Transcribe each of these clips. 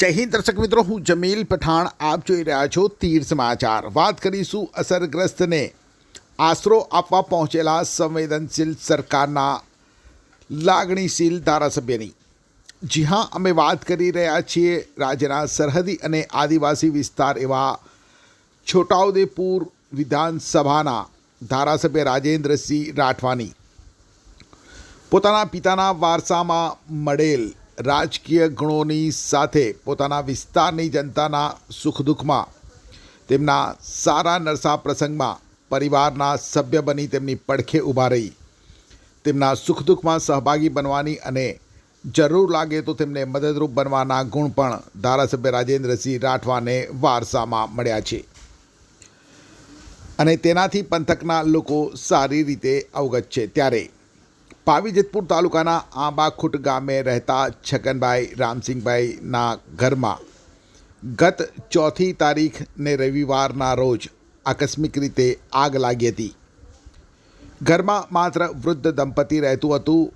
જય હિન્દ દર્શક મિત્રો, હું જમીલ પઠાણ, આપ જોઈ રહ્યા છો તીર સમાચાર. વાત કરીશું અસરગ્રસ્તને. આશરો આપવા પહોંચેલા સંવેદનશીલ સરકારના લાગણીશીલ ધારાસભ્યની. જી હા, અમે વાત કરી રહ્યા છીએ રાજ્યના સરહદી અને આદિવાસી વિસ્તાર એવા છોટાઉદેપુર વિધાનસભાના ધારાસભ્ય રાજેન્દ્રસિંહ રાઠવાની. પોતાના પિતાના વારસામાં મળેલ રાજકીય ગુણોની સાથે પોતાના વિસ્તારની જનતાના સુખ દુઃખમાં તેમના સારા નરસા પ્રસંગમાં પરિવારના સભ્ય બની તેમની પડખે ઊભા રહી. તેમના સુખ દુઃખમાં સહભાગી બનવાની અને જરૂર લાગે તો તેમને મદદરૂપ બનવાના ગુણ પણ ધારાસભ્ય રાજેન્દ્રસિંહ રાઠવાને વારસામાં મળ્યા છે. અને તેનાથી પંથકના લોકો સારી રીતે અવગત છે. ત્યારે પાવી જેતપુર તાલુકાના આંબાખુટ ગામે રહેતા છગનભાઈ રામસિંહભાઈના ઘરમાં ગત ચોથી તારીખને રવિવારના રોજ આકસ્મિક રીતે આગ લાગી હતી. ઘરમાં માત્ર વૃદ્ધ દંપતી રહેતું હતું.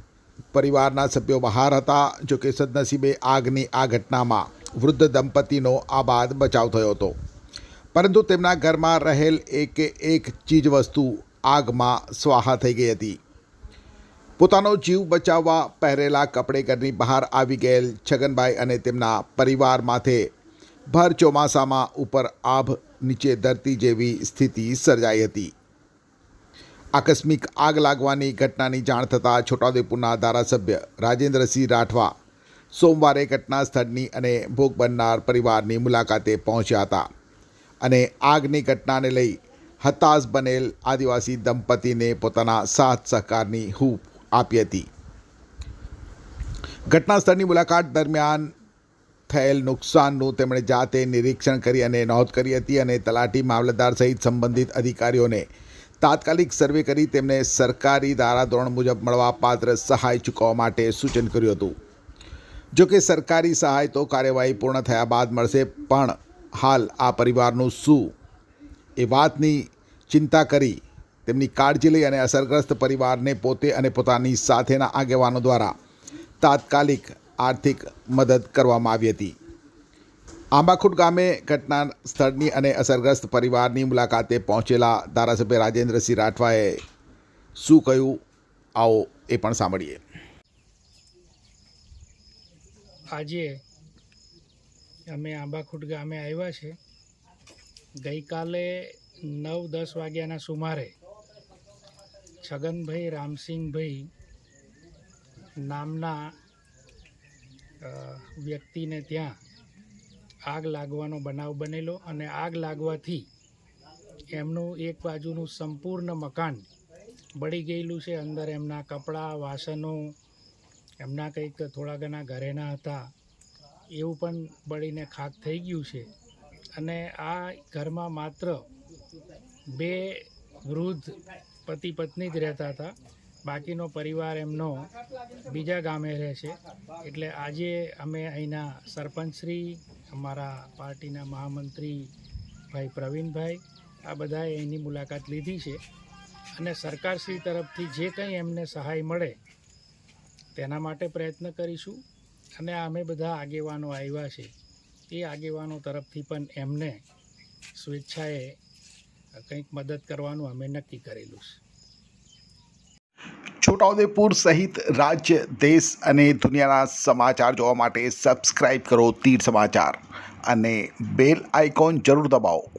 પરિવારના સભ્યો બહાર હતા જોકે સદનસીબે આગની આ ઘટનામાં વૃદ્ધ દંપતીનો આબાદ બચાવ થયો હતો. પરંતુ તેમના ઘરમાં રહેલ એકે એક ચીજવસ્તુ આગમાં સ્વાહા થઈ ગઈ હતી. પોતાનો જીવ બચાવવા પહેરેલા કપડે ઘરની બહાર આવી ગયેલ છગનભાઈ અને તેમના પરિવાર માથે ભર ચોમાસામાં ઉપર આભ નીચે ધરતી જેવી સ્થિતિ સર્જાઈ હતી. આકસ્મિક આગ લાગવાની ઘટનાની જાણ થતાં છોટાઉદેપુરના ધારાસભ્ય રાજેન્દ્રસિંહ રાઠવા સોમવારે ઘટના સ્થળની અને ભોગ બનનાર પરિવારની મુલાકાતે પહોંચ્યા હતા અને આગની ઘટનાને લઈ હતાશ બનેલ આદિવાસી દંપતીને પોતાના સાથ સહકારની હૂંફ આપી હતી. ઘટના સ્થળની મુલાકાત દરમિયાન થયેલ નુકસાનનું તેમણે જાતે નિરીક્ષણ કરી અને નોંધ કરી હતી અને તલાટી મામલતદાર સહિત સંબંધિત અધિકારીઓને તાત્કાલિક સર્વે કરી તેમને સરકારી ધારાધોરણ મુજબ મળવાપાત્ર સહાય ચૂકવવા માટે સૂચન કર્યું હતું. જોકે સરકારી સહાય તો કાર્યવાહી પૂર્ણ થયા બાદ મળશે, પણ હાલ આ પરિવારનું શું? એ વાતની ચિંતા કરી તેમની કાળજી લઈ અને અસરગ્રસ્ત પરિવારને પોતે અને પોતાની સાથેના આગેવાનો દ્વારા તાત્કાલિક આર્થિક મદદ કરવામાં આવી હતી. આંબાખુટ ગામે ઘટના સ્થળની અને અસરગ્રસ્ત પરિવારની મુલાકાતે પહોંચેલા ધારાસભ્ય રાજેન્દ્રસિંહ રાઠવાએ શું કહ્યું? આવો એ પણ સાંભળીએ. આજે અમે આંબાખુટ ગામે આવ્યા છે. ગઈકાલે નવ દસ વાગ્યાના સુમારે છગનભાઈ રામસિંહભાઈ નામના વ્યક્તિને ત્યાં આગ લાગવાનો બનાવ બનેલો અને આગ લાગવાથી એમનું એક બાજુનું સંપૂર્ણ મકાન બળી ગયેલું છે. અંદર એમના કપડાં, વાસણો, એમના કંઈક થોડા ઘણા ઘરેના હતા. એવું પણ બળીને ખાક થઈ ગયું છે. અને આ ઘરમાં માત્ર બે વૃદ્ધ પતિ પત્ની જ રહેતા હતા. બાકીનો પરિવાર એમનો બીજા ગામે રહે છે. એટલે આજે અમે અહીંના સરપંચશ્રી અમારા પાર્ટીના મહામંત્રી ભાઈ પ્રવીણભાઈ, આ બધાએ એની મુલાકાત લીધી છે. અને સરકારશ્રી તરફથી જે કંઈ એમને સહાય મળે, તેના માટે પ્રયત્ન કરીશું. અને અમે બધા આગેવાનો આવ્યા છે. એ આગેવાનો તરફથી પણ એમને સ્વેચ્છાએ કંઈક મદદ કરવાનું અમે નક્કી કરેલું છે. છોટાઉદેપુર સહિત રાજ્ય, દેશ અને દુનિયાના સમાચાર જોવા માટે સબસ્ક્રાઇબ કરો તીર સમાચાર અને બેલ આઇકોન જરૂર દબાવો.